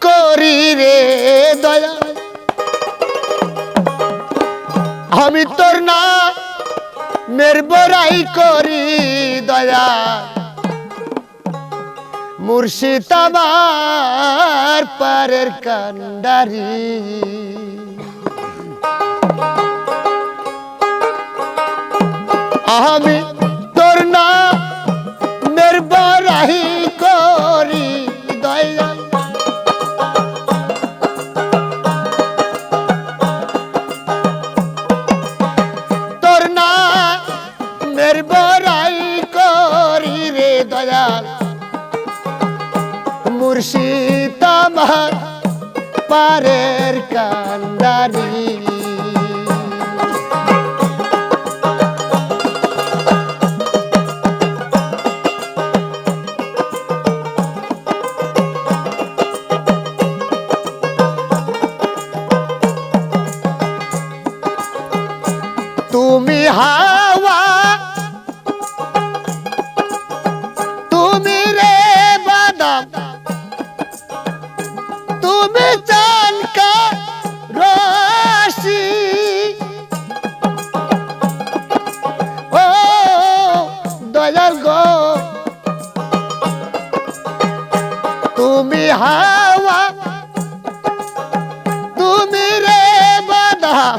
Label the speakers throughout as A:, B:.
A: করি রে দয়া। আমি তোর না মের করি দয়া। মুর্শিদ আমার পারের কান্ডারি। আমি মুর্শিদ আমার পারের কান্ডারি। তুমি হাওয়া হাওয়া। তুমি রে বাদাম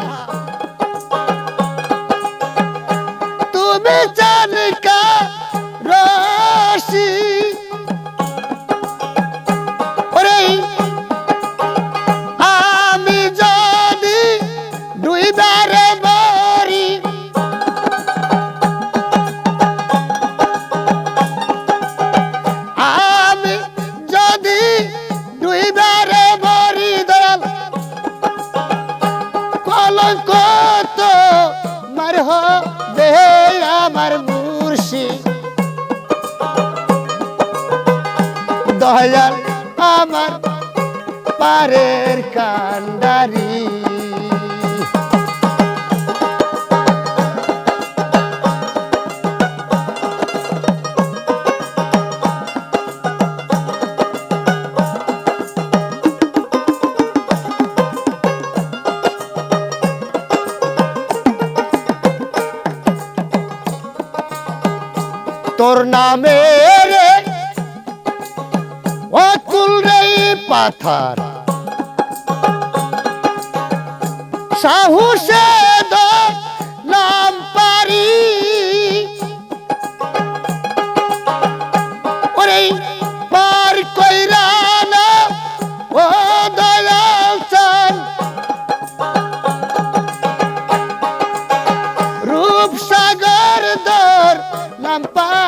A: কলঙ্ক তো মার হবে আমার মুর্শি দয়াল আমার পারের কান্ডারি। তোর নামে রে। অতুল রে পাথার। সাহুসে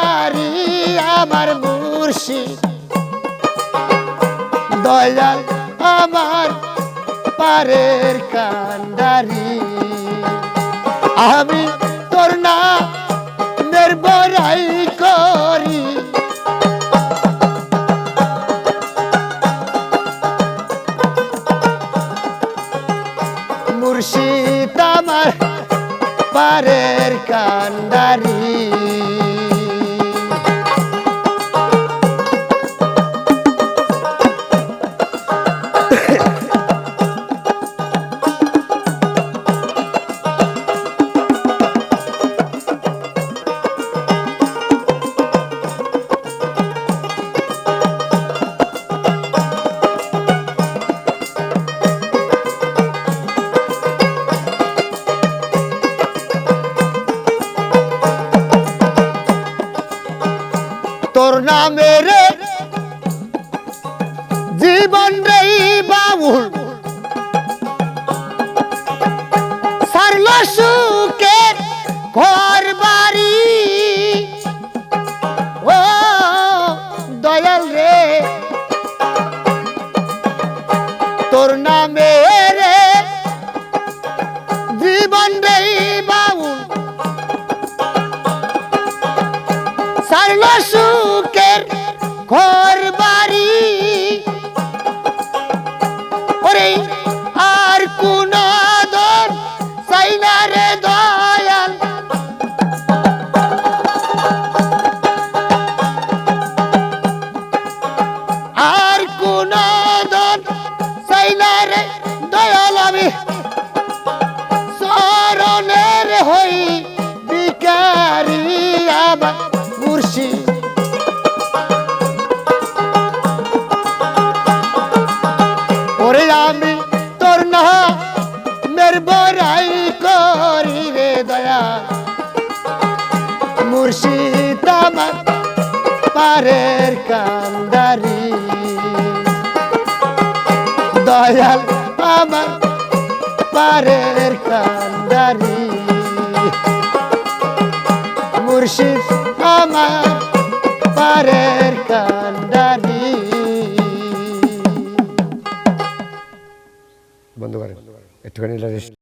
A: পারি আমার মুর্শিদ। দয়াল আমার পারের কান্ডারি। আমি তোর না নির্বরাই করি। মুর্শিদ আমার পারের কান্ডারি। তোর নামে রে। জীবন রে বাবুল সারল সারল সুখের ঘর বাড়ি। ওরে আর কোন দর চাইনা রে দয়াল। আর কোন দর চাইনা রে দয়াল আমি। চরণের হই বিকারি আবার আমি তোর না মের বড়াই করি রে দয়া। মুর্শিদ আমার পারের কান্দারি। দয়াল আমার পারের কান্দারি। মুর্শিদ আমার পারের কান্দারি।
B: বন্ধ করেন একটুখানি রেস্ট